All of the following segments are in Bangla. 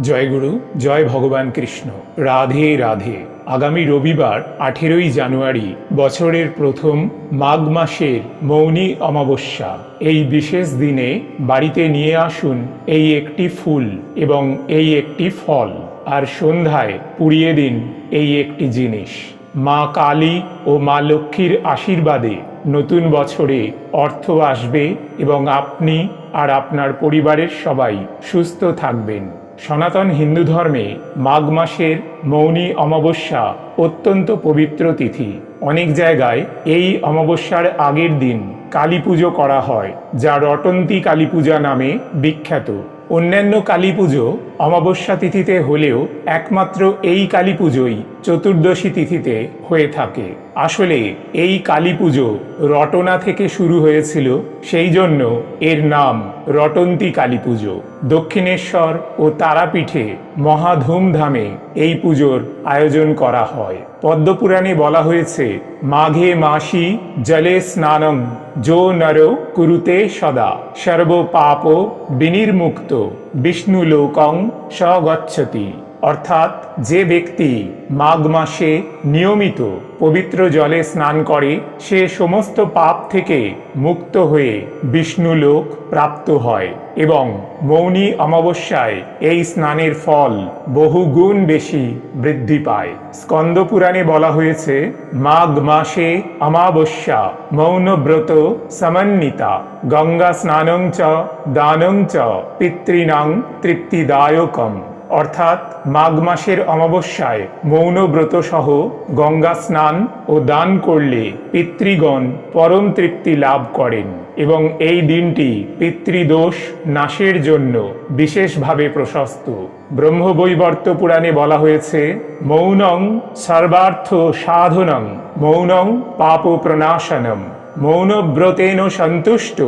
জয়গুরু জয় ভগবান কৃষ্ণ। রাধে রাধে। আগামী রবিবার, আঠেরোই জানুয়ারি, বছরের প্রথম মাঘ মাসের মৌনী অমাবস্যা। এই বিশেষ দিনে বাড়িতে নিয়ে আসুন এই একটি ফুল এবং এই একটি ফল আর সন্ধ্যায় পুড়িয়ে দিন এই একটি জিনিস। মা কালী ও মা লক্ষ্মীর আশীর্বাদে নতুন বছরে অর্থ আসবে এবং আপনি আর আপনার পরিবারের সবাই সুস্থ থাকবেন। সনাতন হিন্দু ধর্মে মাঘ মাসের মৌনী অমাবস্যা অত্যন্ত পবিত্র তিথি। অনেক জায়গায় এই অমাবস্যার আগের দিন কালী পুজো করা হয়, যা রটন্তি কালী পূজা নামে বিখ্যাত। অন্যান্য কালী পুজো অমাবস্যা তিথিতে হলেও একমাত্র এই কালী পুজোই চতুর্দশী তিথিতে হয়ে থাকে। আসলে এই কালী পুজো রটনা থেকে শুরু হয়েছিল, সেই জন্য এর নাম রটন্তী কালী পুজো। দক্ষিণেশ্বর ও তারাপীঠে মহা ধুমধামে এই পুজোর আয়োজন করা হয়। পদ্মপুরাণে বলা হয়েছে, মাঘে মাসি জলে স্নানং, যো নর কুরুতে সদা। সর্ব পাপ বিনির্মুক্ত বিষ্ণু লোকং স্বগচ্ছতি। অর্থাৎ যে ব্যক্তি মাঘ মাসে নিয়মিত পবিত্র জলে স্নান করে, সে সমস্ত পাপ থেকে মুক্ত হয়ে বিষ্ণু লোক প্রাপ্ত হয় এবং মৌনী অমাবস্যায় এই স্নানের ফল বহুগুণ বেশি বৃদ্ধি পায়। স্কন্দ পুরাণে বলা হয়েছে, মাঘ মাসে অমাবস্যা মৌন ব্রত সমন্বিতা, গঙ্গা স্নানং চ, দানং চ, পিতৃণাং তৃপ্তিদায়কম। অর্থাৎ মাঘ মাসের অমাবস্যায় মৌন ব্রত সহ গঙ্গা স্নান ও দান করলে পিতৃগণ পরম তৃপ্তি লাভ করেন এবং এই দিনটি পিতৃদোষ নাশের জন্য বিশেষভাবে প্রশস্ত। ব্রহ্মবৈবর্ত পুরাণে বলা হয়েছে, মৌনং সর্বার্থ সাধনং, মৌনং পাপ প্রণাশনম মৌনব্রতেন সন্তুষ্ট,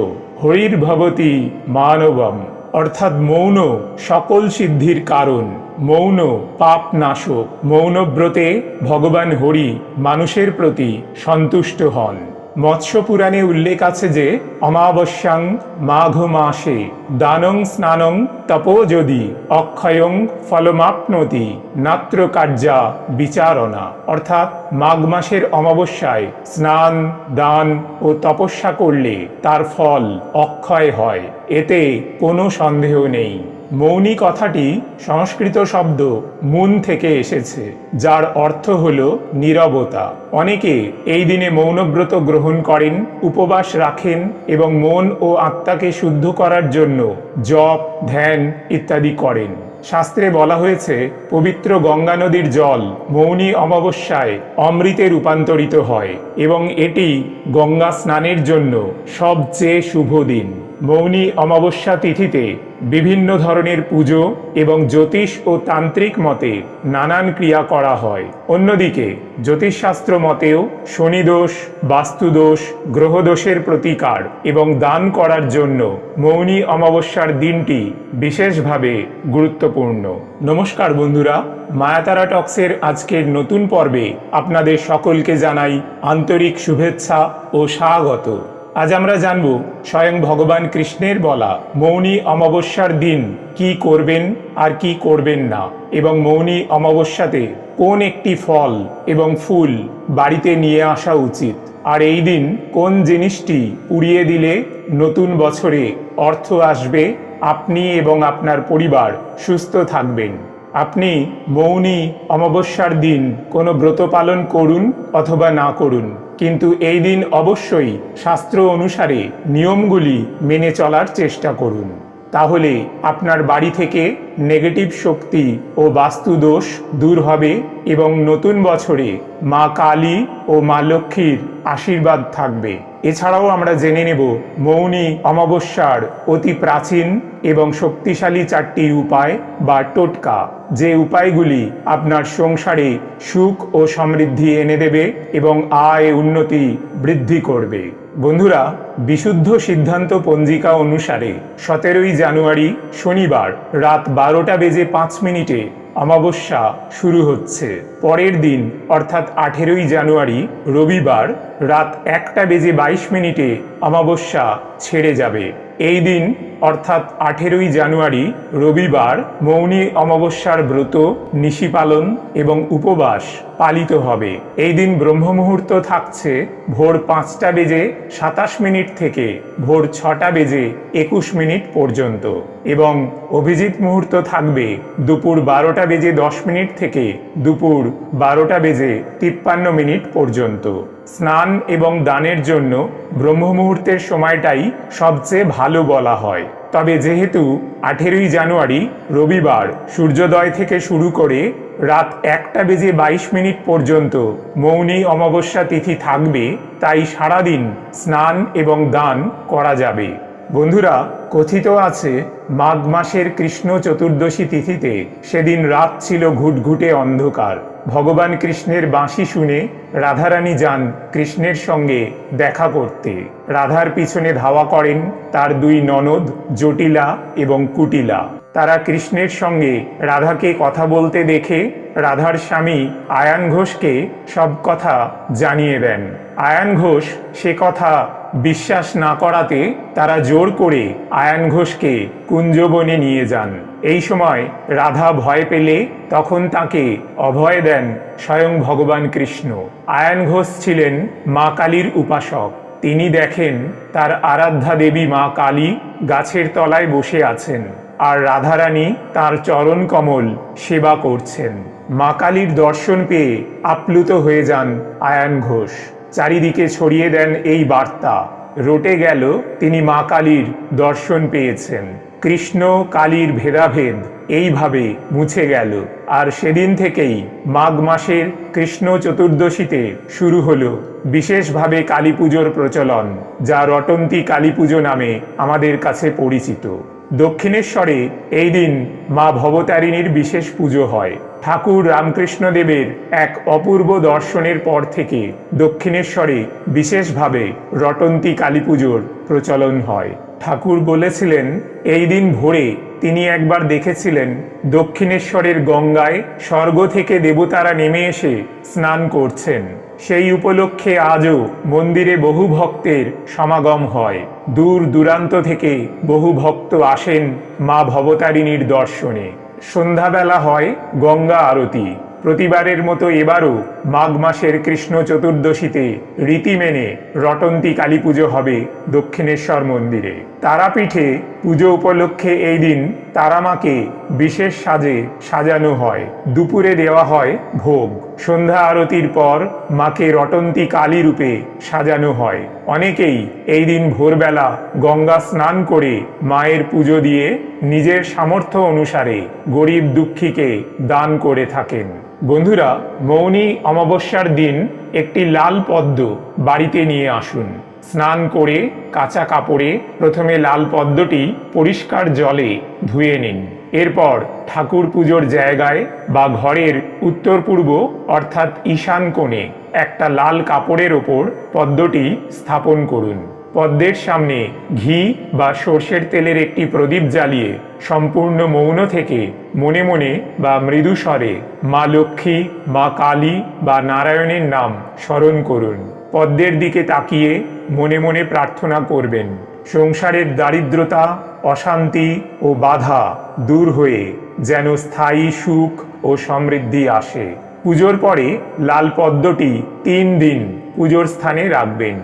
হরির্ভবতী মানবম। অর্থাৎ মৌন সকল সিদ্ধির কারণ। মৌন পাপ নাশক। মৌনব্রতে ভগবান হরি মানুষের প্রতি সন্তুষ্ট হন। মৎস্য পুরাণে উল্লেখ আছে যে, অমাবস্যাং মাঘ মাসে দানং স্নানং তপো যদি অক্ষয়ং ফলমাপ্নতি নাত্র কার্যা বিচারণা। অর্থাৎ মাঘ মাসের অমাবস্যায় স্নান, দান ও তপস্যা করলে তার ফল অক্ষয় হয়। এতে কোনো সন্দেহ নেই। মৌনী কথাটি সংস্কৃত শব্দ মুন থেকে এসেছে, যার অর্থ হল নীরবতা। অনেকে এই দিনে মৌনব্রত গ্রহণ করেন, উপবাস রাখেন এবং মন ও আত্মাকে শুদ্ধ করার জন্য জপ, ধ্যান ইত্যাদি করেন। শাস্ত্রে বলা হয়েছে, পবিত্র গঙ্গা নদীর জল মৌনী অমাবস্যায় অমৃতে রূপান্তরিত হয় এবং এটি গঙ্গা স্নানের জন্য সবচেয়ে শুভ দিন। মৌনী অমাবস্যা তিথিতে বিভিন্ন ধরনের পুজো এবং জ্যোতিষ ও তান্ত্রিক মতে নানান ক্রিয়া করা হয়। অন্যদিকে, জ্যোতিষশাস্ত্র মতেও শনিদোষ বাস্তুদোষ গ্রহদোষের প্রতিকার এবং দান করার জন্য মৌনী অমাবস্যার দিনটি বিশেষভাবে গুরুত্বপূর্ণ। নমস্কার বন্ধুরা, মায়াতারা টক্সের আজকের নতুন পর্বে আপনাদের সকলকে জানাই আন্তরিক শুভেচ্ছা ও স্বাগত। আজ আমরা জানব স্বয়ং ভগবান কৃষ্ণের বলা মৌনী অমাবস্যার দিন কি করবেন আর কি করবেন না এবং মৌনী অমাবস্যাতে কোন একটি ফল এবং ফুল বাড়িতে নিয়ে আসা উচিত? আর এই দিন কোন জিনিসটি উড়িয়ে দিলে নতুন বছরে অর্থ আসবে? আপনি এবং আপনার পরিবার সুস্থ থাকবেন। আপনি মৌনী অমাবস্যার দিন কোনো ব্রত পালন করুন অথবা না করুন। কিন্তু এই দিন অবশ্যই শাস্ত্র অনুসারে নিয়মগুলি মেনে চলার চেষ্টা করুন। তাহলে আপনার বাড়ি থেকে নেগেটিভ শক্তি ও বাস্তুদোষ দূর হবে এবং নতুন বছরে মা কালী ও মা লক্ষ্মীর আশীর্বাদ থাকবে। এছাড়াও আমরা জেনে নেব মৌনী অমাবস্যার অতি প্রাচীন এবং শক্তিশালী চারটি উপায় বা টোটকা, যে উপায়গুলি আপনার সংসারে সুখ ও সমৃদ্ধি এনে দেবে এবং আয় উন্নতি বৃদ্ধি করবে। বন্ধুরা, বিশুদ্ধ সিদ্ধান্ত পঞ্জিকা অনুসারে সতেরোই জানুয়ারি শনিবার রাত বারোটা বেজে পাঁচ মিনিটে অমাবস্যা শুরু হচ্ছে। পরের দিন, অর্থাৎ আঠেরোই জানুয়ারি, রবিবার রাত একটা বেজে বাইশ মিনিটে অমাবস্যা ছেড়ে যাবে। এই দিন, অর্থাৎ আঠেরোই জানুয়ারি, রবিবার, মৌনী অমাবস্যার ব্রত নিশি পালন এবং উপবাস পালিত হবে। এই দিন ব্রহ্ম মুহূর্ত থাকছে ভোর পাঁচটা বেজে সাতাশ মিনিট থেকে ভোর ছটা বেজে একুশ মিনিট পর্যন্ত এবং অভিজিৎ মুহূর্ত থাকবে দুপুর বারোটা বেজে দশ মিনিট থেকে দুপুর বারোটা বেজে তিপ্পান্ন মিনিট পর্যন্ত। স্নান এবং দানের জন্য ব্রহ্ম মুহূর্তের সময়টাই সবচেয়ে ভালো বলা হয়। তবে যেহেতু আঠেরোই জানুয়ারি, রবিবার, সূর্যোদয় থেকে শুরু করে রাত একটা বেজে বাইশ মিনিট পর্যন্ত মৌনী অমাবস্যা তিথি থাকবে, তাই সারাদিন স্নান এবং দান করা যাবে। বন্ধুরা, কথিত আছে, মাঘ মাসের কৃষ্ণ চতুর্দশী তিথিতে সেদিন রাত ছিল ঘুটঘুটে অন্ধকার। ভগবান কৃষ্ণের বাঁশি শুনে রাধারানী যান কৃষ্ণের সঙ্গে দেখা করতে। রাধার পিছনে ধাওয়া করেন তার দুই ননদ, জটিলা এবং কুটিলা। তারা কৃষ্ণের সঙ্গে রাধাকে কথা বলতে দেখে রাধার স্বামী আয়ান ঘোষকে সব কথা জানিয়ে দেন। আয়ান ঘোষ সে কথা বিশ্বাস না করাতে তারা জোর করে আয়ান ঘোষকে কুঞ্জবনে নিয়ে যান। এই সময় রাধা ভয় পেলে তখন তাকে অভয় দেন স্বয়ং ভগবান কৃষ্ণ। আয়ান ঘোষ ছিলেন মা কালীর উপাসক। তিনি দেখেন তার আরাধ্যা দেবী মা কালী গাছের তলায় বসে আছেন আর রাধারানী তার চরণ কমল সেবা করছেন। মা কালীর দর্শন পেয়ে আপ্লুত হয়ে যান আয়ান ঘোষ। চারিদিকে ছড়িয়ে দেন এই বার্তা। রটে গেল, তিনি মা কালীর দর্শন পেয়েছেন। কৃষ্ণ কালীর ভেদাভেদ এইভাবে মুছে গেল। আর সেদিন থেকেই মাঘ মাসের কৃষ্ণ চতুর্দশীতে শুরু হলো বিশেষভাবে কালী পুজোর প্রচলন, যা রটন্তী কালী পুজো নামে আমাদের কাছে পরিচিত। দক্ষিণেশ্বরে এই দিন মা ভবতারিণীর বিশেষ পুজো হয়। ঠাকুর রামকৃষ্ণদেবের এক অপূর্ব দর্শনের পর থেকে দক্ষিণেশ্বরে বিশেষভাবে রটন্তী কালী পুজোর প্রচলন হয়। ঠাকুর বলেছিলেন, এই দিন ভোরে তিনি একবার দেখেছিলেন দক্ষিণেশ্বরের গঙ্গায় স্বর্গ থেকে দেবতারা নেমে এসে স্নান করছেন। সেই উপলক্ষে আজও মন্দিরে বহু ভক্তের সমাগম হয়। দূর দূরান্ত থেকে বহু ভক্ত আসেন মা ভবতারিণীর দর্শনে। সন্ধ্যাবেলা হয় গঙ্গা আরতি। প্রতিবারের মতো এবারও মাঘ মাসের কৃষ্ণ চতুর্দশীতে রীতি মেনে রটন্তি কালী হবে দক্ষিণেশ্বর মন্দিরে। তারাপীঠে পুজো উপলক্ষে এই দিন তারামাকে বিশেষ সাজে সাজানো হয়। দুপুরে দেওয়া হয় ভোগ। সন্ধ্যা আরতির পর মাকে রটন্তী কালী রূপে সাজানো হয়। অনেকেই এই দিন ভোরবেলা গঙ্গা স্নান করে মায়ের পুজো দিয়ে নিজের সামর্থ্য অনুসারে গরিব দুঃখীকে দান করে থাকেন। বন্ধুরা, মৌনী অমাবস্যার দিন একটি লাল পদ্ম বাড়িতে নিয়ে আসুন। স্নান করে কাঁচা কাপড়ে প্রথমে লাল পদ্মটি পরিষ্কার জলে ধুয়ে নিন। এরপর ঠাকুর পুজোর জায়গায় বা ঘরের উত্তর পূর্ব, অর্থাৎ ঈশান কোণে একটা লাল কাপড়ের ওপর পদ্মটি স্থাপন করুন। পদ্মের সামনে ঘি বা সর্ষের তেলের একটি প্রদীপ জ্বালিয়ে সম্পূর্ণ মৌন থেকে মনে মনে বা মৃদু স্বরে মা লক্ষ্মী, মা কালী বা নারায়ণের নাম স্মরণ করুন। পদ্মের দিকে তাকিয়ে মনে মনে প্রার্থনা করবেন। সংসারের দারিদ্রতা, অশান্তি ও বাধা দূর হয়ে যেন স্থায়ী সুখ ও সমৃদ্ধি আসে। পুজোর পরে লাল পদ্মটি তিন দিন পুজোর স্থানে রাখবেন।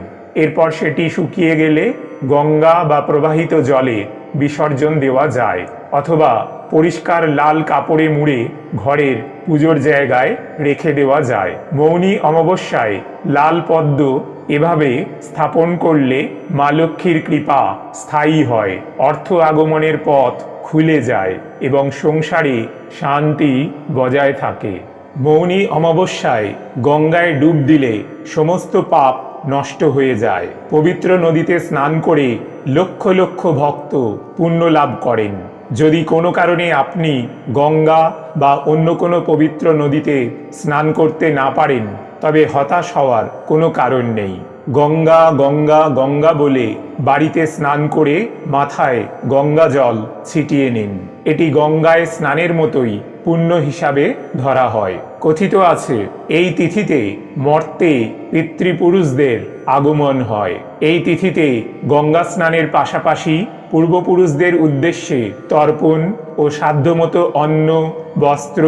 এরপর সেটি শুকিয়ে গেলে গঙ্গা বা প্রবাহিত জলে বিসর্জন দেওয়া যায়, অথবা পরিষ্কার লাল কাপড়ে মুড়ে ঘরের পুজোর জায়গায় রেখে দেওয়া যায়। মৌনী অমাবস্যায় লাল পদ্ম এভাবে স্থাপন করলে মা লক্ষ্মীর কৃপা স্থায়ী হয়। অর্থ আগমনের পথ খুলে যায় এবং সংসারে শান্তি বজায় থাকে। মৌনী অমাবস্যায় গঙ্গায় ডুব দিলে সমস্ত পাপ নষ্ট হয়ে যায়। পবিত্র নদীতে স্নান করে লক্ষ লক্ষ ভক্ত পুণ্য লাভ করেন। যদি কোনো কারণে আপনি গঙ্গা বা অন্য কোনো পবিত্র নদীতে স্নান করতে না পারেন, তবে হতাশ হওয়ার কোনো কারণ নেই। গঙ্গা গঙ্গা গঙ্গা বলে বাড়িতে স্নান করে মাথায় গঙ্গা জল ছিটিয়ে নিন। এটি গঙ্গায় স্নানের মতোই পুণ্য হিসাবে ধরা হয়। কথিত আছে, এই তিথিতে মর্তে পিতৃপুরুষদের আগমন হয়। এই তিথিতে গঙ্গা স্নানের পাশাপাশি পূর্বপুরুষদের উদ্দেশ্যে তর্পণ ও সাধ্যমতো অন্ন, বস্ত্র,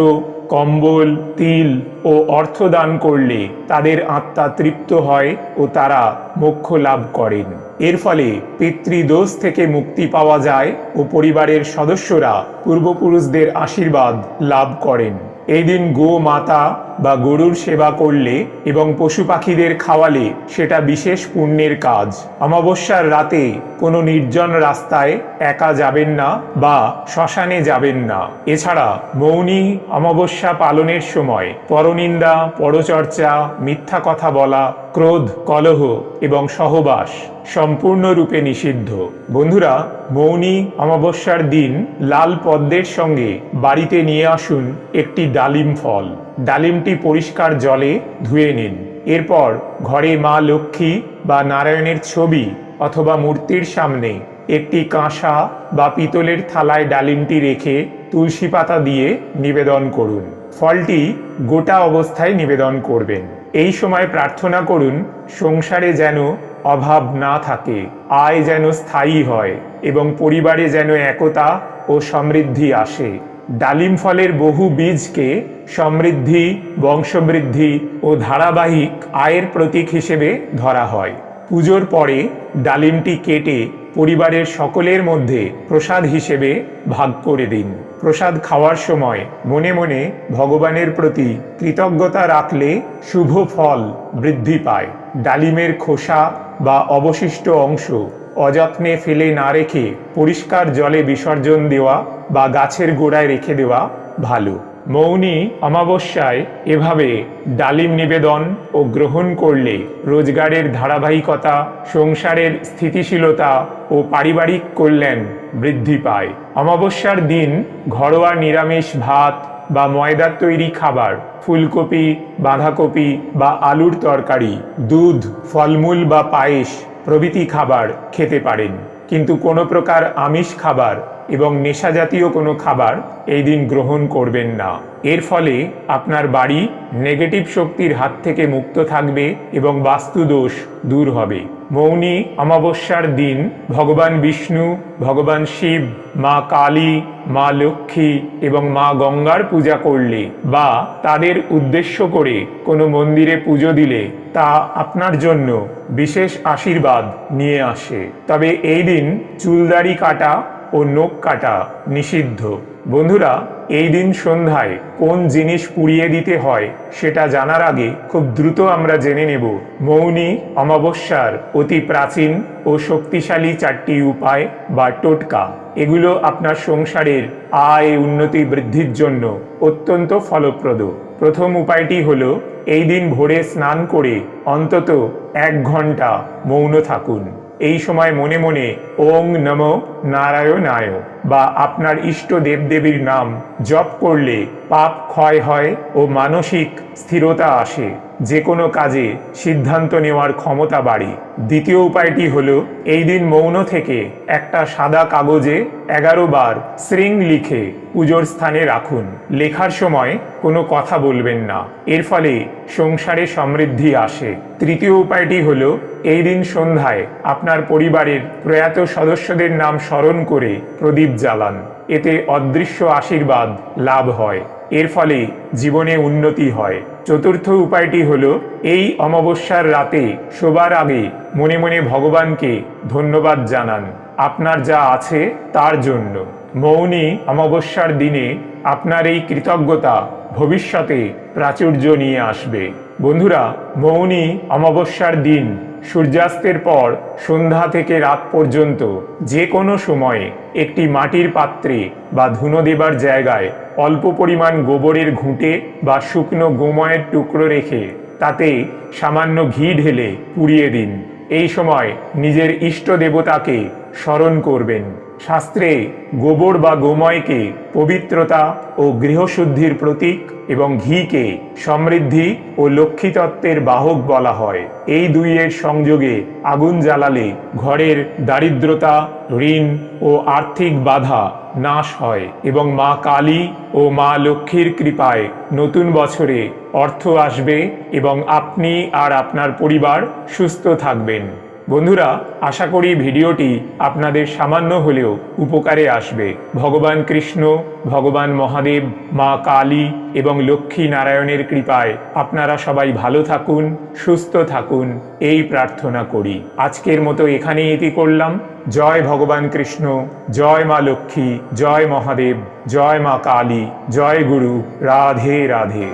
কম্বল, তিল ও অর্থ দান করলে তাদের আত্মা তৃপ্ত হয় ও তারা মোক্ষ লাভ করেন। এর ফলে পিতৃদোষ থেকে মুক্তি পাওয়া যায় ও পরিবারের সদস্যরা পূর্বপুরুষদের আশীর্বাদ লাভ করেন। এই দিন গো মাতা বা গরুর সেবা করলে এবং পশু পাখিদের খাওয়ালে সেটা বিশেষ পুণ্যের কাজ। অমাবস্যার রাতে কোনো নির্জন রাস্তায় একা যাবেন না বা শ্মশানে যাবেন না। এছাড়া মৌনী অমাবস্যা পালনের সময় পরনিন্দা, পরচর্চা, মিথ্যা কথা বলা, ক্রোধ, কলহ এবং সহবাস সম্পূর্ণরূপে নিষিদ্ধ। বন্ধুরা, মৌনী অমাবস্যার দিন লাল পদ্মের সঙ্গে বাড়িতে নিয়ে আসুন একটি ডালিম ফল। ডালিমটি পরিষ্কার জলে ধুয়ে নিন। এরপর ঘরে মা লক্ষ্মী বা নারায়ণের ছবি অথবা মূর্তির সামনে একটি কাঁসা বা পিতলের থালায় ডালিমটি রেখে তুলসী পাতা দিয়ে নিবেদন করুন। ফলটি গোটা অবস্থায় নিবেদন করবেন। এই সময় প্রার্থনা করুন, সংসারে যেন অভাব না থাকে, আয় যেন স্থায়ী হয় এবং পরিবারে যেন একতা ও সমৃদ্ধি আসে। ডালিম ফলের বহু বীজকে সমৃদ্ধি, বংশবৃদ্ধি ও ধারাবাহিক আয়ের প্রতীক হিসেবে ধরা হয়। পুজোর পরে ডালিমটি কেটে পরিবারের সকলের মধ্যে প্রসাদ হিসেবে ভাগ করে দিন। প্রসাদ খাওয়ার সময় মনে মনে ভগবানের প্রতি কৃতজ্ঞতা রাখলে শুভ ফল বৃদ্ধি পায়। ডালিমের খোসা বা অবশিষ্ট অংশ অযত্নে ফেলে না রেখে পরিষ্কার জলে বিসর্জন দেওয়া বা গাছের গোড়ায় রেখে দেওয়া ভালো। মৌনী অমাবস্যায় এভাবে ডালিম নিবেদন ও গ্রহণ করলে রোজগারের ধারাবাহিকতা, সংসারের স্থিতিশীলতা ও পারিবারিক কল্যাণ বৃদ্ধি পায়। অমাবস্যার দিন ঘরোয়া নিরামিষ ভাত বা ময়দার তৈরি খাবার, ফুলকপি, বাঁধাকপি বা আলুর তরকারি, দুধ, ফলমূল বা পায়েস প্রভৃতি খাবার খেতে পারেন। কিন্তু কোনো প্রকার আমিষ খাবার এবং নেশাজাতীয় কোনো খাবার এই দিন গ্রহণ করবেন না। এর ফলে আপনার বাড়ি নেগেটিভ শক্তির হাত থেকে মুক্ত থাকবে এবং বাস্তুদোষ দূর হবে। মৌনী অমাবস্যার দিন, ভগবান বিষ্ণু, ভগবান শিব, মা কালী, মা লক্ষ্মী এবং মা গঙ্গার পূজা করলে বা তাদের উদ্দেশ্য করে কোনো মন্দিরে পুজো দিলে তা আপনার জন্য বিশেষ আশীর্বাদ নিয়ে আসে। তবে এই দিন চুলদাড়ি কাটা ও নখ কাটা নিষিদ্ধ। বন্ধুরা, এই দিন সন্ধ্যায় কোন জিনিস পুড়িয়ে দিতে হয় সেটা জানার আগে খুব দ্রুত আমরা জেনে নেব। মৌনী, অমাবস্যার অতি প্রাচীন ও শক্তিশালী চারটি উপায় বা টোটকা। এগুলো আপনার সংসারের আয় উন্নতি বৃদ্ধির জন্য অত্যন্ত ফলপ্রদ। প্রথম উপায়টি হলো, এই দিন ভোরে স্নান করে অন্তত এক ঘণ্টা মৌন থাকুন। এই সময় মনে মনে ওং নম নারায়ণায় বা আপনার ইষ্ট দেবদেবীর নাম জপ করলে পাপ ক্ষয় হয় ও মানসিক স্থিরতা আসে। যে কোনো কাজে সিদ্ধান্ত নেওয়ার ক্ষমতা বাড়ে। দ্বিতীয় উপায়টি হল, এই দিন মৌন থেকে একটা সাদা কাগজে এগারো বার শৃং লিখে পুজোর স্থানে রাখুন। লেখার সময় কোনো কথা বলবেন না। এর ফলে সংসারে সমৃদ্ধি আসে। তৃতীয় উপায়টি হল, এই দিন সন্ধ্যায় আপনার পরিবারের প্রয়াত সদস্যদের নাম স্মরণ করে প্রদীপ জ্বালান। এতে অদৃশ্য আশীর্বাদ লাভ হয়। এর ফলে জীবনে উন্নতি হয়। চতুর্থ উপায়টি হল, এই অমাবস্যার রাতে শোবার আগে মনে মনে ভগবানকে ধন্যবাদ জানান। আপনার যা আছে তার জন্য। মৌনী অমাবস্যার দিনে আপনার এই কৃতজ্ঞতা ভবিষ্যতে প্রাচুর্য নিয়ে আসবে। বন্ধুরা, মৌনী অমাবস্যার দিন সূর্যাস্তের পর সন্ধ্যা থেকে রাত পর্যন্ত যে কোনো সময়ে একটি মাটির পাত্রে বা ধুনো দেবার জায়গায় অল্প পরিমাণ গোবরের ঘুঁটে বা শুকনো গোময়ের টুকরো রেখে তাতে সামান্য ঘি ঢেলে পুড়িয়ে দিন। এই সময় নিজের ইষ্ট দেবতাকে স্মরণ করবেন। শাস্ত্রে গোবর বা গোময়কে পবিত্রতা ও গৃহশুদ্ধির প্রতীক এবং ঘিকে সমৃদ্ধি ও লক্ষ্মীতত্ত্বের বাহক বলা হয়। এই দুইয়ের সংযোগে আগুন জ্বালালে ঘরের দারিদ্রতা, ঋণ ও আর্থিক বাধা নাশ হয় এবং মা কালী ও মা লক্ষ্মীর কৃপায় নতুন বছরে অর্থ আসবে এবং আপনি আর আপনার পরিবার সুস্থ থাকবেন। বন্ধুরা, আশা করি ভিডিওটি আপনাদের সামান্য হলেও উপকারে আসবে। ভগবান কৃষ্ণ, ভগবান মহাদেব, মা কালী এবং লক্ষ্মী নারায়ণের কৃপায় আপনারা সবাই ভালো থাকুন, সুস্থ থাকুন, এই প্রার্থনা করি। আজকের মতো এখানেই এটি করলাম। জয় ভগবান কৃষ্ণ, জয় মা লক্ষ্মী, জয় মহাদেব, জয় মা কালী, জয় গুরু, রাধে রাধে।